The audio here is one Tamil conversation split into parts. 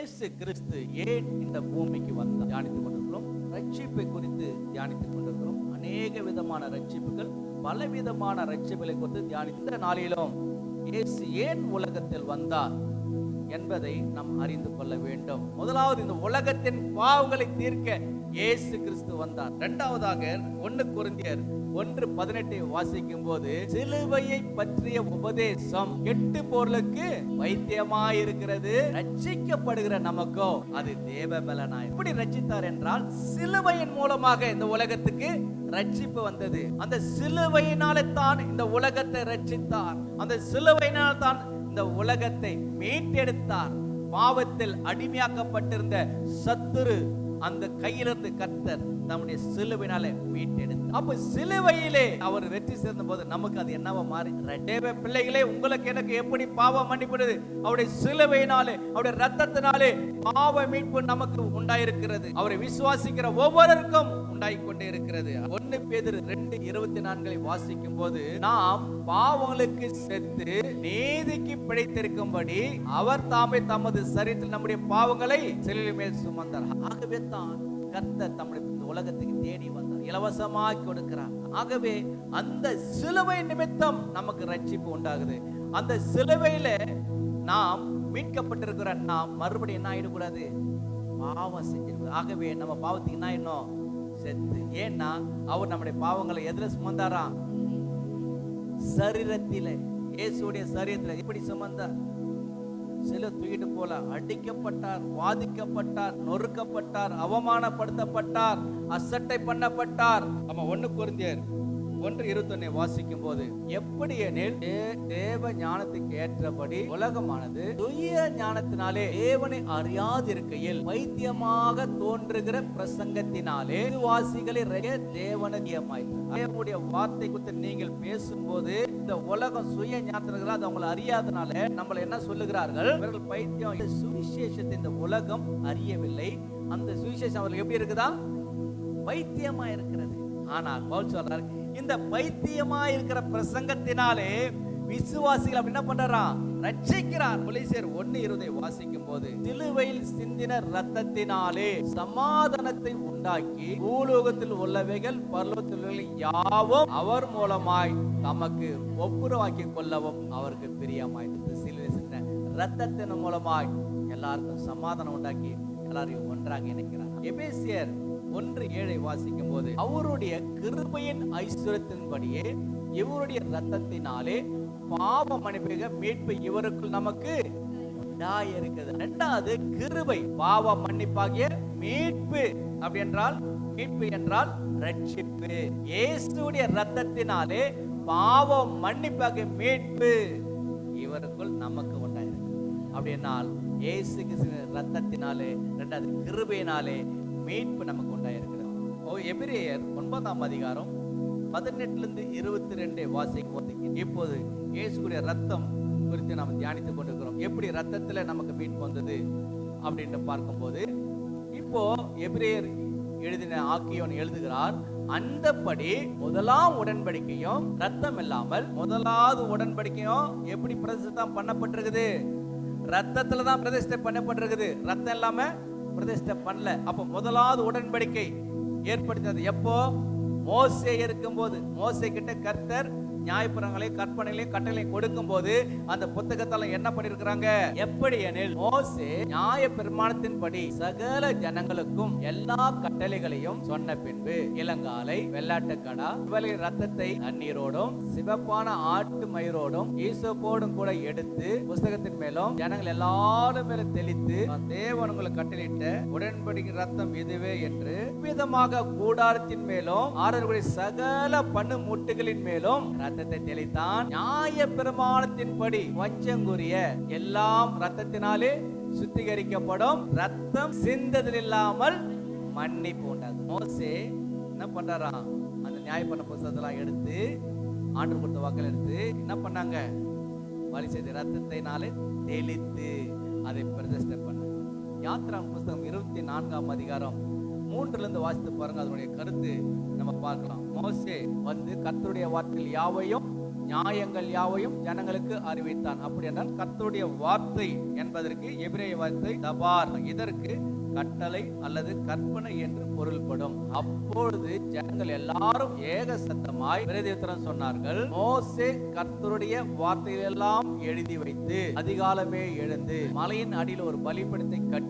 இயேசு கிறிஸ்து ஏன் இந்த பூமிக்கு வந்தார்? தியானித்துக் கொண்டிருக்கிறோம். ரட்சிப்பை குறித்து தியானித்துக் கொண்டிருக்கிறோம். அநேக விதமான ரட்சிப்புகள் பலவிதமான ரட்சிப்புகளை குறித்து தியானித்த நாளிலும் இயேசு ஏன் உலகத்தில் வந்தார் என்பதை நாம் அறிந்து கொள்ள வேண்டும். முதலாவது இந்த உலகத்தின் பாவங்களை தீர்க்க இயேசு கிறிஸ்து வந்தார். இரண்டாவதாக ஒன்னு குருந்தியர் ஒன்று பதினெட்டை வாசிக்கும் போது சிலுவையை பற்றிய உபதேசம் கெட்டு பொருளுக்கு வைத்தியமா இருக்கிறது ரட்சிக்கப்படுகிற நமக்கோ அது தேவ பலனா எப்படி ரட்சித்தார் என்றால் சிலுவையின் மூலமாக இந்த உலகத்துக்கு ரட்சிப்பு வந்தது. அந்த சிலுவையினாலே தான் இந்த உலகத்தை ரட்சித்தார். அந்த சிலுவையினால் தான் இந்த உலகத்தை மீட்டெடுத்தார். பாவத்தில் அடிமையாக்கப்பட்டிருந்த சத்துரு அந்த கையிலிருந்து கர்த்தர் நம்முடைய சிலுவையினாலே மீட்டெடுத்தார். அப்ப சிலுவையிலே அவர் வெற்றி சேர்ந்த போது நமக்கு அது என்னவா மாறி? தேவ பிள்ளைகளே உங்களுக்கு எனக்கு எப்படி பாவம் மன்னிப்படுது? அவருடைய சிலுவையினாலே அவருடைய ரத்தத்தினாலே பாவ மீட்பு நமக்கு உண்டாயிருக்கிறது. அவரை விசுவாசிக்கிற ஒவ்வொருவருக்கும் உண்டாய் கொண்டே இருக்கிறது ஒன்னு பேதர் ரெண்டு இருபத்தி நான்களை வாசிக்கும் போது நாம் பாவங்களுக்கு செத்து நீதிக்கு பிழைத்திருக்கும்படி அவர் தாமே தமது சரீரத்தில் நம்முடைய பாவங்களை சிலுவை மேல் சுமந்தார். ஆகவே தான் கர்த்தர் நம்முடைய இந்த உலகத்துக்கு தேடி வந்தார். இலவசமாய் கொடுக்கிறார். ஆகவே அந்த சிலுவை நிமித்தம் நமக்கு ரட்சிப்பு உண்டாகுது. அந்த சிலுவையில நாம் மீட்கப்பட்டிருக்கிற நாம் மறுபடியும் என்ன ஆயிடக்கூடாது? பாவம் செஞ்சிருக்கூடாது ஆகவே நம்ம பாவத்துக்கு என்ன ஆயிடணும்? செத்து. ஏன்னா அவர் நம்முடைய பாவங்களை எதில் சுமந்தாராம்? சரீரத்தில. இயேசுடைய சரீரத்தில். எப்படி சுமந்தார்? சில தூக்கிட்டு போல. அடிக்கப்பட்டார் வாதிக்கப்பட்டார் நொறுக்கப்பட்டார் அவமானப்படுத்தப்பட்டார் அசட்டை பண்ணப்பட்டார். நம்ம ஒண்ணு குருந்தியர் ஒன்று இருத்தொன்னை வாசிக்கும் போது எப்படி எனில் தேவ ஞானத்துக்கு ஏற்றபடி உலகமானது துய ஞானத்தினாலே தேவனை அறியாதிருக்கையில் வைத்தியமாக தோன்றுகிற பிரசங்கத்தினாலே வாசிகளை தேவனதியமாயிற்று வார்த்தை குறித்து நீங்கள் பேசும்போது இந்த உலகம் சுய ஞானத்தினால் அது அவங்களை அறியாதனால நம்மள என்ன சொல்லுகிறார்கள்? இவர்கள் பைத்தியம் சுவிசேஷத்தை இந்த உலகம் அறியவில்லை. அந்த சுவிசேஷம் அவர்கள் எப்படி இருக்குதா? பைத்தியமா இருக்கிறது. ஆனால் பவுல் சொல்றாரு இந்த பைத்தியமா இருக்கிற பிரசங்கத்தினாலே விசுவாசிகள் அப்படி என்ன பண்றான் ரட்சிக்கிறார். கொலைசேர் ஒன்னு இருதை வாசிக்கும் போது சிலுவையில் சிந்தின ரத்தத்தினாலே சமாதானத்தை உண்டாக்கி பூலோகத்தில் உள்ளவைகள் பரலோகத்தில் உள்ள யாவும் அவர் மூலமாய் தமக்கு ஒப்புரவாக்கி கொள்ளவும் அவருக்கு பிரியமாய். சிலுவை சிந்தின ரத்தத்தின் மூலமாய் எல்லாருக்கும் சமாதானம் உண்டாக்கி எல்லாரையும் ஒன்றாக இணைக்கிறார். எபேசியர் ஒன்று ஏழை வாசிக்கும் போது அவருடைய கிருபையின் ஐஸ்வரத்தின்படியே இவருடைய ரத்தத்தினாலே பாவ மன்னிப்புக மீட்பு இவருக்குள் நமக்கு இருக்குது இரண்டாவது கிருபை பாவ மன்னிப்பாகிய மீட்பு. அப்படி என்றால் மீட்பு என்றால் ரட்சிப்பு இயேசுடைய ரத்தத்தினாலே பாவ மன்னிப்பாகிய மீட்பு இவருக்குள் நமக்கு உண்டாயிருக்கு அப்படின்னால் இயேசு கிறிஸ்துவின் ரத்தத்தினாலே இரண்டாவது கிருபையினாலே மீட்பு நமக்கு உண்டாயிருக்கிறது. ஓ எபிரேயர் ஒன்பதாம் அதிகாரம் பதினெட்டுலேருந்து இருபத்தி ரெண்டை வாசிக்கும் போது இப்போது இயேசுடைய ரத்தம் குறித்து நாம் தியானித்துக் கொண்டிருக்கிறோம். எப்படி ரத்தத்தில் நமக்கு மீட்பு வந்தது அப்படின்ட்டு பார்க்கும்போது இப்போ எபிரேயர் எழுதின ஆக்கியோன் எழுதுகிறார் அந்தபடி முதலாம் உடன்படிக்கையும் ரத்தம் இல்லாமல் முதலாவது உடன்படிக்கையும் எப்படி பிரதிஷ்டம் பண்ணப்பட்டிருக்குது? ரத்தத்துல தான் பிரதிஷ்டை பண்ணப்பட்டிருக்குது. ரத்தம் இல்லாம பிரதிஷ்டை பண்ணல. அப்ப முதலாவது உடன்படிக்கை ஏற்படுத்தினது எப்போ? மோசே இருக்கும்போது. மோசை கிட்ட கர்த்தர் நியாயப்புறங்களையும் கற்பனைகளையும் கட்டளையும் கொடுக்கும் போது அந்த புத்தகத்தால என்ன பண்ணிருக்கிறாங்க? எப்படி எனில் மோசே நியாய பிரமாணத்தின்படி சகல ஜனங்களுக்கும் எல்லா கட்டளைகளையும் சொன்ன பின்பு இளங்காலை வெள்ளாட்டுக்கடா இவளை ரத்தத்தை தண்ணீரோடும் சிவப்பான ஆட்டு மயிரோடும் ஈசோப்போடும் கூட எடுத்து புஸ்தகத்தின் மேலும் ஜனங்கள் எல்லாரும் மேல தெளித்து தேவன் கட்டளிட்ட கட்டளையிட்ட உடன்படிக்கை ரத்தம் இதுவே என்று விதமாக கூடாரத்தின் மேலும் ஆறர்களுடைய சகல பண்ணு முட்டுகளின் மேலும் ரத்தத்தை தெளித்தான் நியாய பிரமாணத்தின்படி வஞ்சங்குரிய எல்லாம் ரத்தத்தினாலே சுத்திகரிக்கப்படும். ரத்தம் சிந்ததில் இல்லாமல் மன்னிப்பு உண்டாகும். மோசே என்ன பண்றாராம் அந்த நியாய பண்ண எடுத்து ஆண்டு கொடுத்த வாக்கள் எடுத்து என்ன பண்ணாங்க? வழி செய்த ரத்தத்தினாலே தெளித்து அதை பிரதிஷ்டை பண்ண யாத்ரா புஸ்தகம் இருபத்தி நான்காம் அதிகாரம் மூன்றுல இருந்து வாசித்து பாருங்க அதனுடைய கருத்து நம்ம பார்க்கலாம். மோசே வந்து கர்த்தருடைய வார்த்தைகள் யாவையும் நியாயங்கள் யாவையும் ஜனங்களுக்கு அறிவித்தான். அப்படி என்றால் கர்த்தருடைய வார்த்தை என்பதற்கு எபிரேய வார்த்தை தபார். இதற்கு கட்டளை அல்லது கற்பனை என்று பொருள்படும். அப்பொழுது ஜனங்கள் எல்லாரும் ஏக சத்தமாய் பிரதித்திரம் சொன்னார்கள். மோசே கர்த்தருடைய வார்த்தைகள் எல்லாம் எழுதி வைத்து அதிகாலமே எழுந்து மலையின் அடியில் ஒரு பலிபடத்தை கட்டி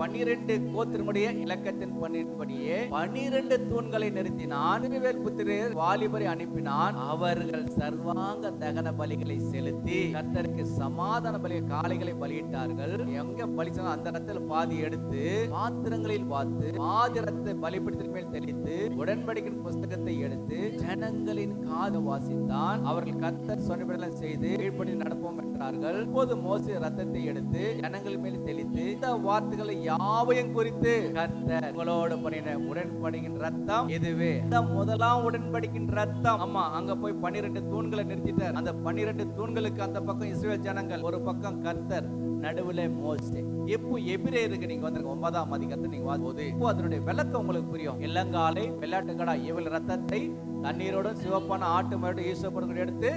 பன்னிரண்டு கோத்திரமுடைய இலக்கத்தின் பண்ணின்படியே பன்னிரண்டு தூண்களை நிறுத்தினான். திருவேல் புத்திரர் வாலிபரை அனுப்பினான். அவர்கள் சர்வாங்க தகன பலிகளை செலுத்தி கர்த்தருக்கு சமாதான பலி காளைகளை பலியிட்டார்கள். எங்க பலிச்சனோ அந்த இடத்துல பாதி எடுத்து பாத்திரங்களில் பார்த்து பாதிரத்தை பலிபீடத்தின் மேல் தெளித்து உடன்படிக்கின் புஸ்தகத்தை எடுத்து ஜனங்களின் காது வாசித்தான். அவர்கள் கர்த்தர் சொன்னபடியெல்லாம் செய்து கீழ்படி நடப்போம் என்றார்கள். இப்போது மோசி ரத்தத்தை எடுத்து ஜனங்கள் மேல் தெளித்து இந்த வார்த்தை வார்த்தைகளை யாவையும் குறித்து கர்த்தர் உங்களோடு பண்ணின உடன்படிக்கின் ரத்தம் இதுவே இந்த முதலாம் உடன்படிக்கின் ரத்தம். ஆமா அங்க போய் பன்னிரண்டு தூண்களை நிறுத்திட்டார். அந்த பன்னிரண்டு தூண்களுக்கு அந்த பக்கம் இஸ்ரேல் ஜனங்கள் ஒரு பக்கம் கர்த்தர் நடுவுல மோசே. இப்போ எபிரேயருக்கு நீங்க வந்து ஒன்பதாம் அதிகாரத்தை நீங்க வாசிப்போது இப்போ அதனுடைய விளக்கம் உங்களுக்கு புரியும்? இளங்காலை வெள்ளாட்டுக்கடா இவள் ரத்தத்தை தண்ணீரோடும் சிவப்பான ஆட்டு மாடு ஈஸ்வரப்படுகள் எடுத்து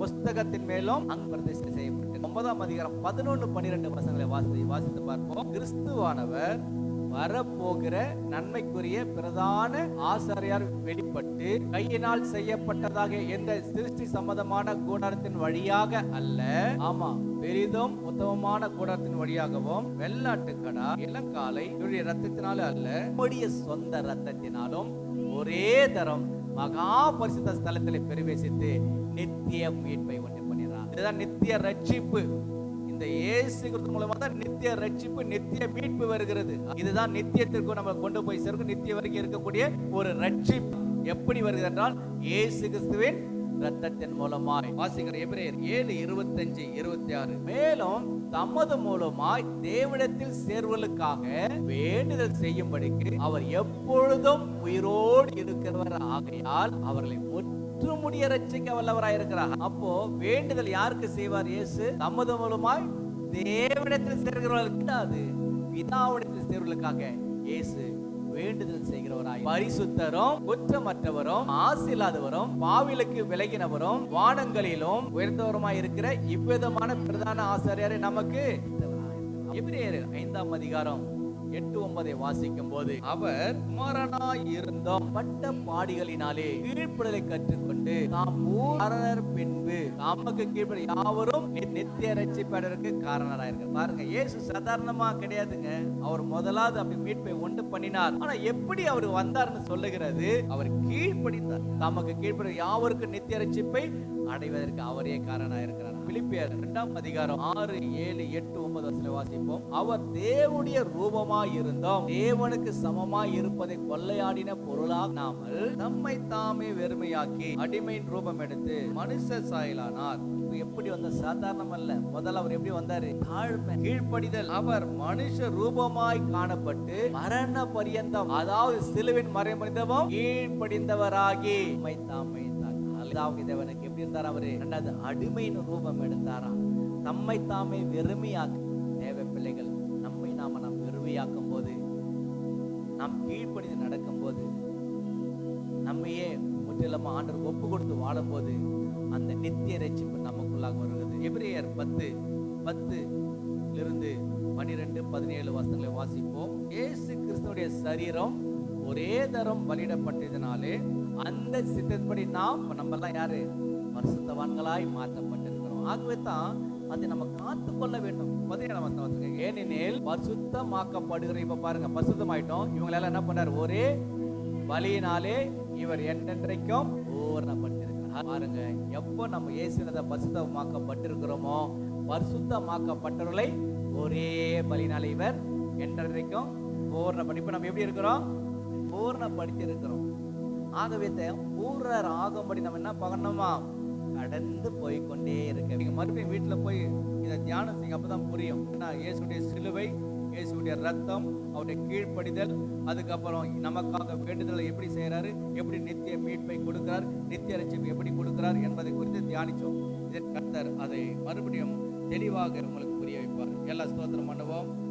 புஸ்தகத்தின் மேலும் அங்கு பிரதிஷ்டை செய்யப்பட்டு ஒன்பதாம் அதிகாரம் பதினொன்று பன்னிரெண்டு வசங்களை வாசித்து வாசித்து பார்ப்போம். கிறிஸ்துவானவர் வரப்போகிற நன்மைக்குரிய பிரதான ஆசாரியார் வெளிப்பட்டு கையினால் செய்யப்பட்டதாக எந்த சிருஷ்டி சம்பந்தமான கூடாரத்தின் வழியாக அல்ல. ஆமா பெரிதும் உத்தமமான கூடாரத்தின் வழியாகவும் வெள்ளாட்டுக்கடா இளங்காலை ரத்தத்தினாலும் அல்ல நம்முடைய சொந்த ரத்தத்தினாலும் ஒரே தரம் மகா பரிசுத்த ஸ்தலத்திலே பிரவேசித்து நித்திய மீட்பை இதுதான் நித்திய ரட்சிப்பு. இந்த இயேசு கிறிஸ்து மூலமா தான் நித்திய ரட்சிப்பு நித்திய மீட்பு வருகிறது. இதுதான் நித்தியத்திற்கு நம்ம கொண்டு போய் சேர்க்கும் நித்திய வரைக்கும் இருக்கக்கூடிய ஒரு ரட்சிப்பு. எப்படி வருகிறது என்றால் இயேசு கிறிஸ்துவின் ரத்தத்தின் மூலமாய். வாசிக்கிற எபிரேயர் ஏழு இருபத்தஞ்சு இருபத்தி ஆறு. மேலும் தமது மூலமாய் தேவனிடத்தில் சேர்வலுக்காக வேண்டுதல் செய்யும்படிக்கு அவர் எப்பொழுதும் உயிரோடு இருக்கிறவர். ஆகையால் அவர்களை முற்றுமுடிய ரட்சிக்க வல்லவராய் இருக்கிறார் அப்போ வேண்டுதல் யாருக்கு செய்வார் இயேசு? தமது மூலமாய் தேவனிடத்தில் சேர்கிறவர்கள் கிடையாது. பிதாவிடத்தில் சேர்வர்களுக்காக இயேசு வேண்டுதல் செய்கிறவராய். பரிசுத்தரும் குற்றமற்றவரும் ஆசில்லாதவரும் பாவிலுக்கு விலகினவரும் வானங்களிலும் உயர்ந்தவருமாய் இருக்கிற இவ்விதமான பிரதான ஆசிரியரை நமக்கு. எபிரேயர் ஐந்தாம் அதிகாரம் எட்டு ஒன்பதை வாசிக்கும் போது அவர் குமாரனாய் இருந்தோம் பட்ட பாடிகளினாலே கீழ்ப்படலை கற்றுக்கொண்டு நாம் ஊரர் பின்பு நமக்கு கீழ்ப்பட யாவரும் நித்திய ரட்சிப்பதற்கு காரணராயிருக்க பாருங்க இயேசு சாதாரணமா கிடையாதுங்க. அவர் முதலாவது அப்படி மீட்பை ஒன்று பண்ணினார். ஆனா எப்படி அவர் வந்தார்னு சொல்லுகிறது அவர் கீழ்ப்படிந்தார். தமக்கு கீழ்ப்பட யாவருக்கும் நித்திய ரட்சிப்பை அடைவதற்கு அவரே காரணம் இருக்கிறார் பிலிப்பியர் இரண்டாம் அதிகாரம் ஆறு ஏழு எட்டு ஒன்பது வசனம் வாசிப்போம். அவர் தேவனுடைய ரூபமாய் இருந்தோம் தேவனுக்கு சமமாய் இருப்பதை கொள்ளையாடின பொருளாகாமல் நம்மை தாமே வெறுமையாக்கி அடிமையின் ரூபம் எடுத்து மனுஷ சாயலானார். எப்படி வந்த சாதாரணம் அல்ல. முதல்ல அவர் எப்படி வந்தாரு? தாழ்மை கீழ்ப்படிதல். அவர் மனுஷ ரூபமாய் காணப்பட்டு மரண பரியந்தம் அதாவது சிலுவின் மறைமறிந்தவும் கீழ்ப்படிந்தவராகி நம்மை தாமே அல்லாஹ் தேவனுக்கு எப்படி இருந்தார் அவரு? ரெண்டாவது அடிமையின் ரூபம் எடுத்தாராம். தம்மை தாமே வெறுமையாக்க தேவ பிள்ளைகள் நம்மை நாம நாம் வெறுமையாக்கும் போது நாம் கீழ்ப்படிந்து நடக்கும் போது நம்மையே முற்றிலும் ஆண்டவர் ஒப்பு கொடுத்து வாழும் போது அந்த நித்திய ரட்சிப்பு நமக்குள்ளாக வருகிறது. எபிரேயர் பத்து பத்து இருந்து பனிரெண்டு பதினேழு வசனங்களை வாசிப்போம். ஏசு கிறிஸ்துவுடைய சரீரம் ஒரே தரம் பலியிடப்பட்டதினாலே அந்த சித்தப்படி நாம் இப்ப நம்ம எல்லாம் யாரு? பரிசுத்தவான்களாய் மாற்றப்பட்டிருக்கிறோம். ஆகவே தான் அதை நம்ம காத்து கொள்ள வேண்டும். பதினேழாம் வசனம் ஏனெனில் பரிசுத்தமாக்கப்படுகிற இப்ப பாருங்க பரிசுத்தமாயிட்டோம். இவங்களெல்லாம் என்ன பண்றாரு? ஒரே வழியினாலே இவர் என்றென்றைக்கும் பூரணப்பட்டிருக்கிறார். பாருங்க எப்போ நம்ம இயேசுனத பரிசுத்தமாக்கப்பட்டிருக்கிறோமோ பரிசுத்தமாக்கப்பட்டவர்களை ஒரே பலினாலே இவர் என்றென்றைக்கும் பூரணப்படி இப்ப நம்ம எப்படி இருக்கிறோம்? பூரணப்படுத்தி இருக்கிறோம் ஆகவே தே- ஆகும்படி நம்ம என்ன பண்ணணுமா? கடந்து போய் கொண்டே இருக்க. நீங்க மறுபடியும் வீட்டுல போய் இதை தியானம் செய்யுங்க அப்பதான் புரியும். ஏன்னா இயேசுடைய சிலுவை இயேசுடைய ரத்தம் அவருடைய கீழ்ப்படிதல் அதுக்கப்புறம் நமக்காக வேண்டுதலை எப்படி செய்யறாரு எப்படி நித்திய மீட்பை கொடுக்கிறார்? நித்திய ரட்சிப்பை எப்படி கொடுக்கிறார் என்பதை குறித்து தியானிச்சோம். இதன் கர்த்தர் அதை மறுபடியும் தெளிவாக உங்களுக்கு புரிய வைப்பார். எல்லா ஸ்தோத்திரம் பண்ணுவோம்.